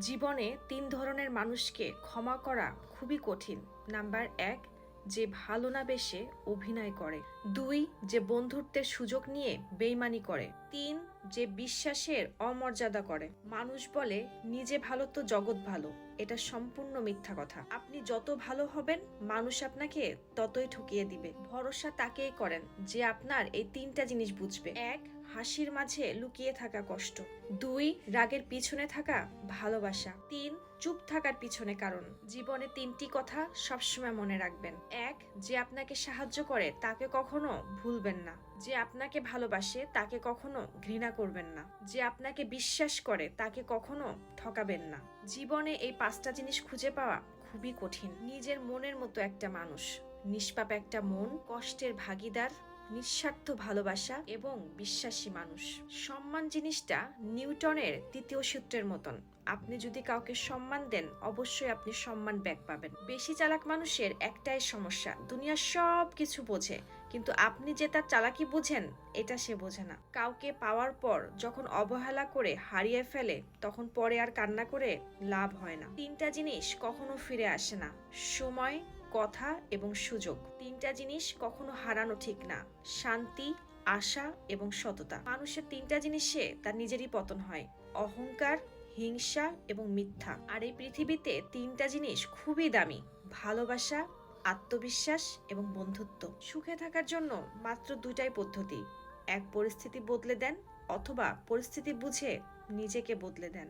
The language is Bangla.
জীবনে তিন ধরনের মানুষকে ক্ষমা করা খুবই কঠিন। নাম্বার এক, যে ভালো না বেশে অভিনয় করে। দুই, যে বন্ধুত্বের সুযোগ নিয়ে বেইমানি করে। তিন, যে বিশ্বাসের অমর্যাদা করে। মানুষ বলে, নিজে ভালো তো জগৎ ভালো। এটা সম্পূর্ণ মিথ্যা কথা। আপনি যত ভালো হবেন, মানুষ আপনাকে ততই ঠকিয়ে দিবে। ভরসা তাকেই করেন যে আপনার এই তিনটা জিনিস বুঝবে। এক হাসির মাঝে লুকিয়ে থাকা কষ্ট। দুই, রাগের পিছনে থাকা ভালোবাসা। তিন, চুপ থাকার পিছনে কারণ। জীবনে তিনটি কথা সবসময় মনে রাখবেন। এক, যে আপনাকে সাহায্য করে তাকে কখনো ভুলবেন না। যে আপনাকে ভালোবাসে তাকে কখনো ঘৃণা করবেন না। যে আপনাকে বিশ্বাস করে তাকে কখনো ঠকাবেন না। জীবনে এই পাঁচটা জিনিস খুঁজে পাওয়া খুবই কঠিন। নিজের মনের মতো একটা মানুষ। নিষ্পাপ একটা মন, কষ্টের ভাগিদার নিঃস্বার্থ ভালোবাসা এবং বিশ্বাসী মানুষ। সম্মান জিনিসটা নিউটনের তৃতীয় সূত্রের মতন। আপনি যদি কাউকে সম্মান দেন, অবশ্যই আপনি সম্মান ব্যাক পাবেন। বেশি চালাক মানুষের একটাই সমস্যা, দুনিয়ার সব কিছু বোঝে, কিন্তু আপনি যে তার চালাকি বুঝেন, এটা সে বোঝে না। কাউকে পাওয়ার পর যখন অবহেলা করে হারিয়ে ফেলে, তখন পরে আর কান্না করে লাভ হয় না। তিনটা জিনিস কখনো ফিরে আসে না, সময়, কথা এবং সুযোগ। তিনটা জিনিস কখনো হারানো ঠিক না, শান্তি, আশা এবং সততা। মানুষের তিনটা জিনিসে তার নিজেরই পতন হয়, অহংকার, হিংসা এবং মিথ্যা। আর এই পৃথিবীতে তিনটা জিনিস খুবই দামি, ভালোবাসা, আত্মবিশ্বাস এবং বন্ধুত্ব। সুখে থাকার জন্য মাত্র দুটাই পদ্ধতি, এক পরিস্থিতি বদলে দেন অথবা পরিস্থিতি বুঝে নিজেকে বদলে দেন।